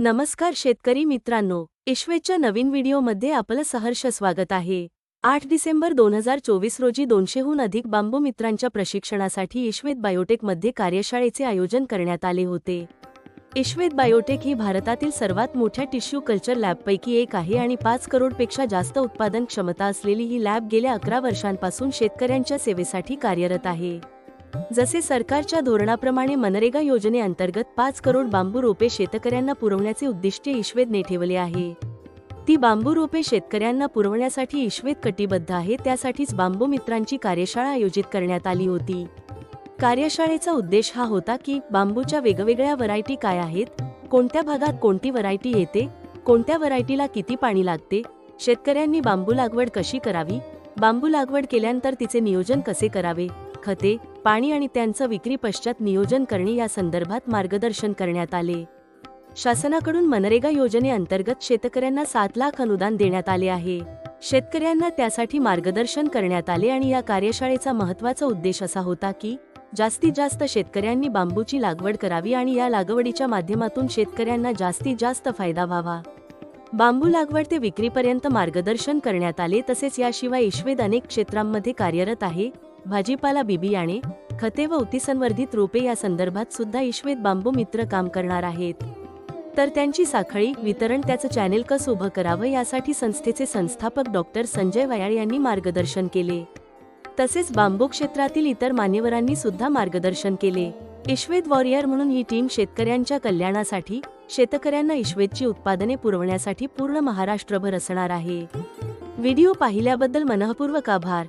नमस्कार शेतकरी मित्रांनो इश्वेच्या नवीन व्हिडिओमध्ये आपलं सहर्ष स्वागत आहे. आठ डिसेंबर दोन हजार चोवीस रोजी दोनशेहून अधिक बांबू मित्रांच्या प्रशिक्षणासाठी ईश्वेत बायोटेकमध्ये कार्यशाळेचे आयोजन करण्यात आले होते. इश्वेत बायोटेक ही भारतातील सर्वात मोठ्या टिश्यू कल्चर लॅबपैकी एक आहे आणि पाच करोडपेक्षा जास्त उत्पादन क्षमता असलेली ही लॅब गेल्या अकरा वर्षांपासून शेतकऱ्यांच्या सेवेसाठी कार्यरत आहे. जसे सरकारच्या धोरणाप्रमाणे मनरेगा योजनेअंतर्गत पाच करोड बांबू रोपे शेतकऱ्यांना पुरवण्याचे उद्दिष्ट इश्वेदने ठेवले आहे. ती बांबू रोपे शेतकऱ्यांना पुरवण्यासाठी ईश्वेत कटिबद्ध आहे त्यासाठीच बांबू मित्रांची कार्यशाळा आयोजित करण्यात आली होती. कार्यशाळेचा उद्देश हा होता की बांबूच्या वेगवेगळ्या व्हरायटी काय आहेत कोणत्या भागात कोणती व्हरायटी येते कोणत्या व्हरायटीला किती पाणी लागते शेतकऱ्यांनी बांबू लागवड कशी करावी बांबू लागवड केल्यानंतर तिचे नियोजन कसे करावे खते पाणी आणि त्यांचं विक्री पश्चात नियोजन करणे या संदर्भात मार्गदर्शन करण्यात आले. शासनाकडून मनरेगा योजनेअंतर्गत शेतकऱ्यांना सात लाख अनुदान देण्यात आले आहे. शेतकऱ्यांना त्यासाठी मार्गदर्शन करण्यात आले आणि या कार्यशाळेचा महत्त्वाचा उद्देश असा होता की जास्तीत जास्त शेतकऱ्यांनी बांबूची लागवड करावी आणि या लागवडीच्या माध्यमातून शेतकऱ्यांना जास्तीत जास्त फायदा व्हावा. बांबू लागवड ते विक्रीपर्यंत मार्गदर्शन करण्यात आले तसेच याशिवाय ईश्वेद अनेक क्षेत्रांमध्ये कार्यरत आहे भाजीपाला बिबियाणे खते व उतीसंवर्धित रोपे या संदर्भात सुद्धा ईश्वेत बांबू मित्र काम करणार आहेत. तर त्यांची साखळी वितरण त्याचं चॅनेल कसं उभं करावं यासाठी संस्थेचे संस्थापक डॉक्टर संजय वयाळ यांनी मार्गदर्शन केले. तसेच बांबू क्षेत्रातील इतर मान्यवरांनी सुद्धा मार्गदर्शन केले. ईश्वेत वॉरियर म्हणून ही टीम शेतकऱ्यांच्या कल्याणासाठी शेतकऱ्यांना ईश्वेतची उत्पादने पुरवण्यासाठी पूर्ण महाराष्ट्रभर असणार आहे. व्हिडिओ पाहिल्याबद्दल मनःपूर्वक आभार.